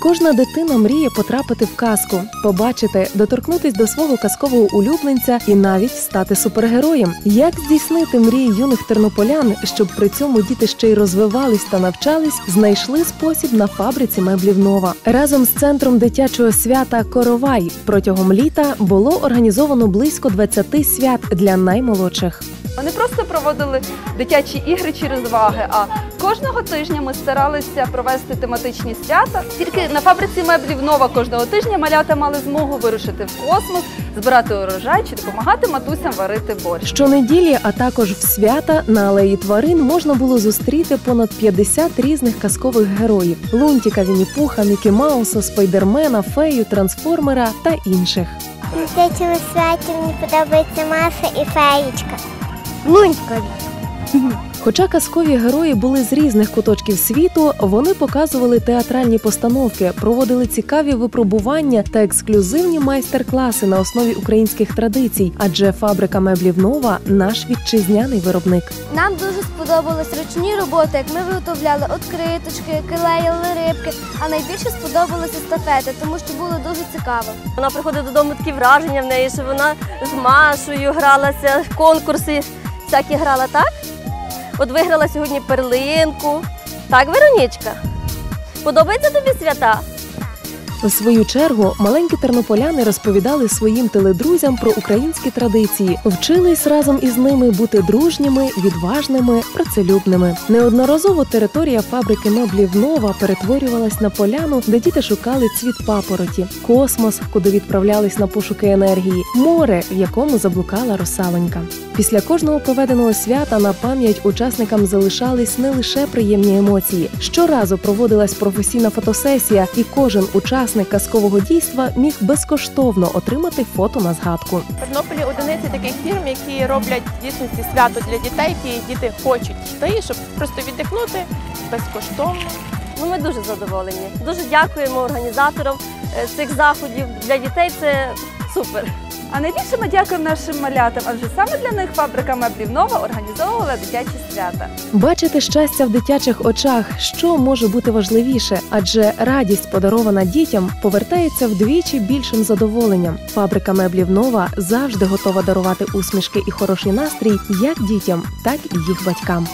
Кожна дитина мріє потрапити в казку, побачити, доторкнутись до свого казкового улюбленця і навіть стати супергероєм. Як здійснити мрії юних тернополян, щоб при цьому діти ще й розвивались та навчались, знайшли спосіб на фабриці меблів Нова. Разом з центром дитячого свята Коровай протягом літа було організовано близько 20 свят для наймолодших. Вони просто проводили дитячі ігри чи розваги. А кожного тижня ми старалися провести тематичні свята. Тільки на фабриці меблів нова кожного тижня малята мали змогу вирушити в космос, збирати урожай чи допомагати матусям варити борщ. Щонеділі, а також в свята на алеї тварин можна було зустріти понад 50 різних казкових героїв: Лунтіка, Вінні-Пуха, Мікі Мауса, Спайдермена, Фею, Трансформера та інших. На дитячому святі мені подобається Маша і Феєчка. Лунька. Хоча казкові герої були з різних куточків світу, вони показували театральні постановки, проводили цікаві випробування та ексклюзивні майстер-класи на основі українських традицій, адже фабрика меблів нова наш вітчизняний виробник. Нам дуже сподобались ручні роботи, як ми виготовляли откриточки, клеїли рибки, а найбільше сподобалися естафети, тому що було дуже цікаво. Вона приходить додому такі враження в неї, що вона з Машою гралася, конкурси всякі грала, так? От виграла сьогодні перлинку. Так, Веронічка? Подобається тобі свята? У свою чергу маленькі тернополяни розповідали своїм теледрузям про українські традиції, вчились разом із ними бути дружніми, відважними, працелюбними. Неодноразово територія фабрики меблів нова перетворювалась на поляну, де діти шукали цвіт папороті, космос, куди відправлялись на пошуки енергії, море, в якому заблукала русалонька. Після кожного проведеного свята на пам'ять учасникам залишались не лише приємні емоції. Щоразу проводилась професійна фотосесія, і кожен учасник казкового дійства міг безкоштовно отримати фото на згадку. В Тернополі одиниці таких фірм, які роблять дійсності свято для дітей, які діти хочуть йти, щоб просто віддихнути безкоштовно. Ну, ми дуже задоволені. Дуже дякуємо організаторам е, цих заходів. Для дітей це супер. А найбільше ми дякуємо нашим малятам, адже саме для них фабрика меблів нова організовувала дитячі свята. Бачити щастя в дитячих очах, що може бути важливіше, адже радість, подарована дітям, повертається вдвічі більшим задоволенням. Фабрика меблів нова завжди готова дарувати усмішки і хороший настрій як дітям, так і їх батькам.